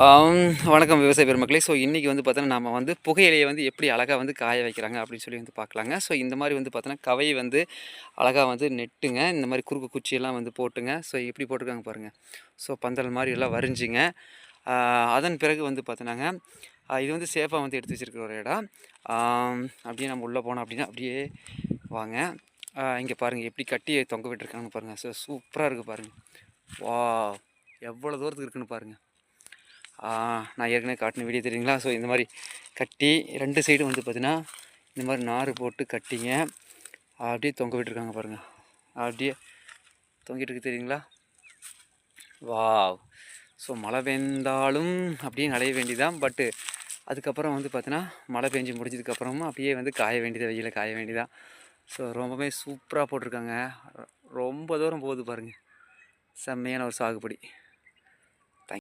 வணக்கம் விவசாய பெருமக்களே. ஸோ இன்றைக்கி வந்து பார்த்தோன்னா நம்ம வந்து புகையிலையை வந்து எப்படி அழகாக வந்து காய வைக்கிறாங்க அப்படின்னு சொல்லி வந்து பார்க்கலாங்க ஸோ இந்த மாதிரி வந்து பார்த்தோன்னா கவை வந்து அழகாக வந்து நெட்டுங்க. இந்த மாதிரி குறுக்கு குச்சியெல்லாம் வந்து போட்டுங்க. ஸோ எப்படி போட்டிருக்காங்க பாருங்கள் ஸோ பந்தல் மாதிரி எல்லாம் வரைஞ்சிங்க. அதன் பிறகு வந்து பார்த்தோன்னாங்க இது வந்து சேஃபாக வந்து எடுத்து வச்சிருக்கிற ஒரு இடம். அப்படியே நம்ம உள்ளே போனோம் அப்படின்னா அப்படியே வாங்க. இங்கே பாருங்கள் எப்படி கட்டி தொங்க விட்டுருக்காங்கன்னு பாருங்கள் ஸோ சூப்பராக இருக்குது பாருங்கள் வா எவ்வளோ தூரத்துக்கு இருக்குன்னு பாருங்கள் நான் ஏற்கனவே காட்டின வீடியோ தெரியுங்களா? ஸோ இந்த மாதிரி கட்டி ரெண்டு சைடும் வந்து பார்த்திங்கன்னா இந்த மாதிரி நார் போட்டு கட்டிங்க. அப்படியே தொங்க விட்டுருக்காங்க பாருங்கள் அப்படியே தொங்கிட்டு இருக்கு தெரியுங்களா? வாவ். ஸோ மழை பெய்ந்தாலும் அப்படியே நனைய வேண்டிதான் பட்டு அதுக்கப்புறம் வந்து பார்த்தீங்கன்னா மழை பெஞ்சு முடிஞ்சதுக்கப்புறமும் அப்படியே வந்து காய வேண்டியது வெயில காய வேண்டியதான் ஸோ ரொம்பவே சூப்பராக போட்டிருக்காங்க. ரொம்ப தூரம் போகுது பாருங்கள் செம்மையான ஒரு சாகுபடி.